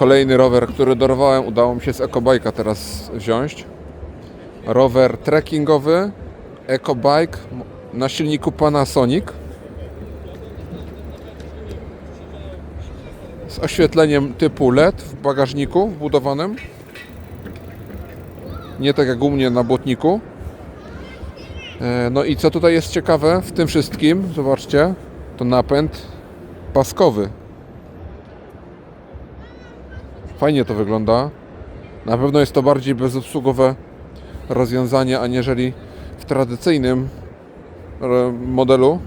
Kolejny rower, który dorwałem, udało mi się z ekobajka teraz wziąć. Rower trekkingowy, ekobike na silniku Panasonic. Z oświetleniem typu LED w bagażniku wbudowanym. Nie tak jak u mnie na błotniku. E, No i co tutaj jest ciekawe w tym wszystkim, zobaczcie, to napęd paskowy. Fajnie to wygląda. Na pewno jest to bardziej bezobsługowe rozwiązanie, aniżeli w tradycyjnym e, modelu.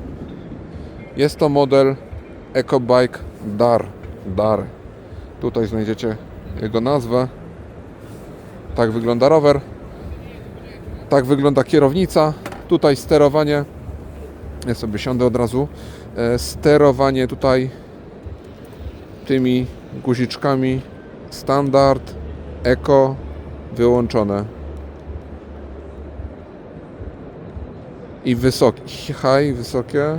Jest to model EcoBike DAR. DAR. Tutaj znajdziecie jego nazwę. Tak wygląda rower. Tak wygląda kierownica. Tutaj sterowanie. Ja sobie siądę od razu. E, Sterowanie tutaj tymi guziczkami standard, eko wyłączone. I wysoki, high, wysokie.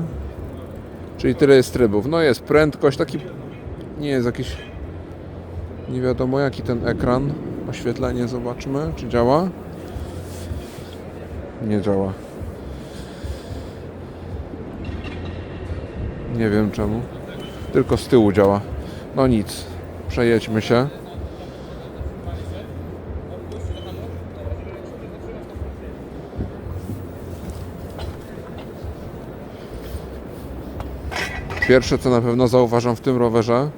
Czyli tyle jest trybów. No jest prędkość, taki nie jest jakiś nie wiadomo jaki ten ekran. Oświetlenie zobaczmy, czy działa. Nie działa. Nie wiem czemu. Tylko z tyłu działa. No nic. Przejedźmy się. Pierwsze co na pewno zauważam w tym rowerze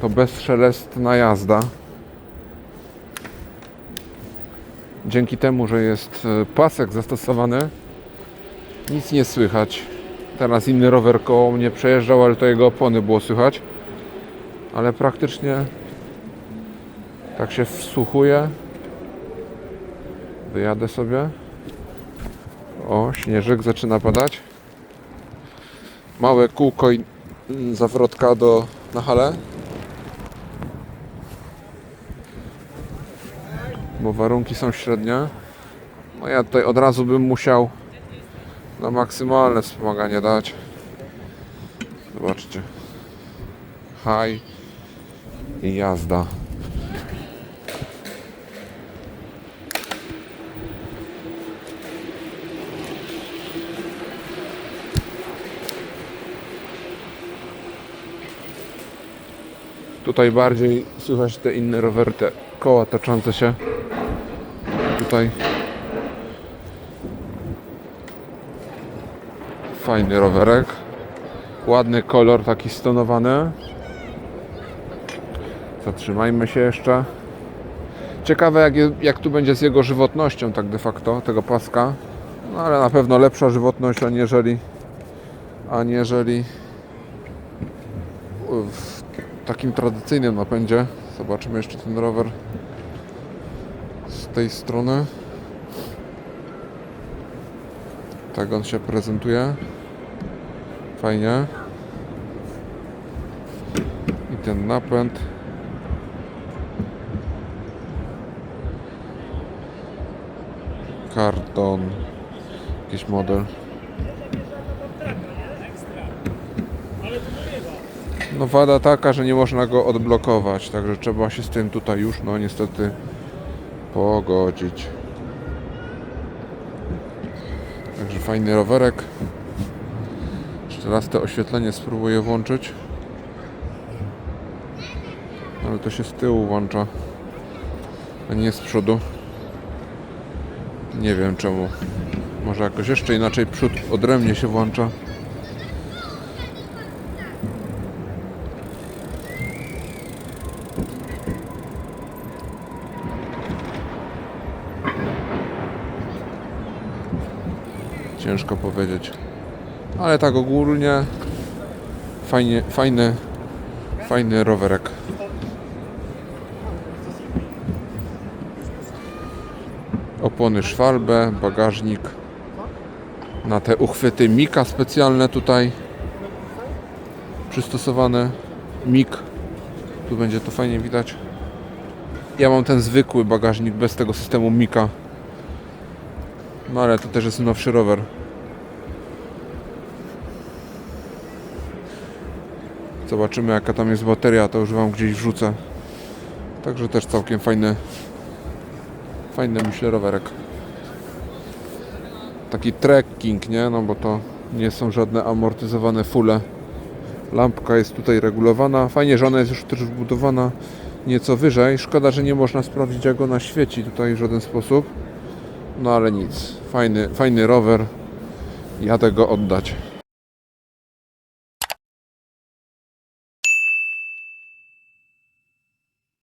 to bezszelestna jazda. Dzięki temu, że jest e, pasek zastosowany, nic nie słychać. Teraz inny rower koło mnie przejeżdżał, ale to jego opony było słychać. Ale praktycznie tak się wsłuchuję. Wyjadę sobie. O, śnieżyk zaczyna padać. Małe kółko i zawrotka do na halę. Bo warunki są średnie. No ja tutaj od razu bym musiał na maksymalne wspomaganie dać. Zobaczcie. High i jazda. Tutaj bardziej słychać te inne rowery, te koła toczące się. Tutaj fajny rowerek. Ładny kolor, taki stonowany. Zatrzymajmy się jeszcze. Ciekawe jak, jak tu będzie z jego żywotnością tak de facto, tego paska. No ale na pewno lepsza żywotność aniżeli aniżeli w takim tradycyjnym napędzie. Zobaczymy jeszcze ten rower z tej strony. Tak on się prezentuje. Fajnie. I ten napęd. Karton. Jakiś model. No wada taka, że nie można go odblokować, także trzeba się z tym tutaj już, no niestety, pogodzić. Także fajny rowerek. Jeszcze raz to oświetlenie spróbuję włączyć. Ale to się z tyłu włącza, a nie z przodu. Nie wiem czemu. Może jakoś jeszcze inaczej przód odrębnie się włącza. Ciężko powiedzieć. Ale tak ogólnie fajnie, fajny, fajny rowerek. Opony szwalbe, bagażnik. Na te uchwyty Mika specjalne tutaj przystosowane. Mik. Tu będzie to fajnie widać. Ja mam ten zwykły bagażnik bez tego systemu Mika. No ale to też jest nowszy rower. Zobaczymy jaka tam jest bateria, to już Wam gdzieś wrzucę. Także też całkiem fajny, fajny myślę rowerek. Taki trekking, nie? No bo to nie są żadne amortyzowane fule. Lampka jest tutaj regulowana. Fajnie, że ona jest już też wbudowana nieco wyżej. Szkoda, że nie można sprawdzić jak ona świeci tutaj w żaden sposób. No ale nic. Fajny, fajny rower. Jadę go oddać.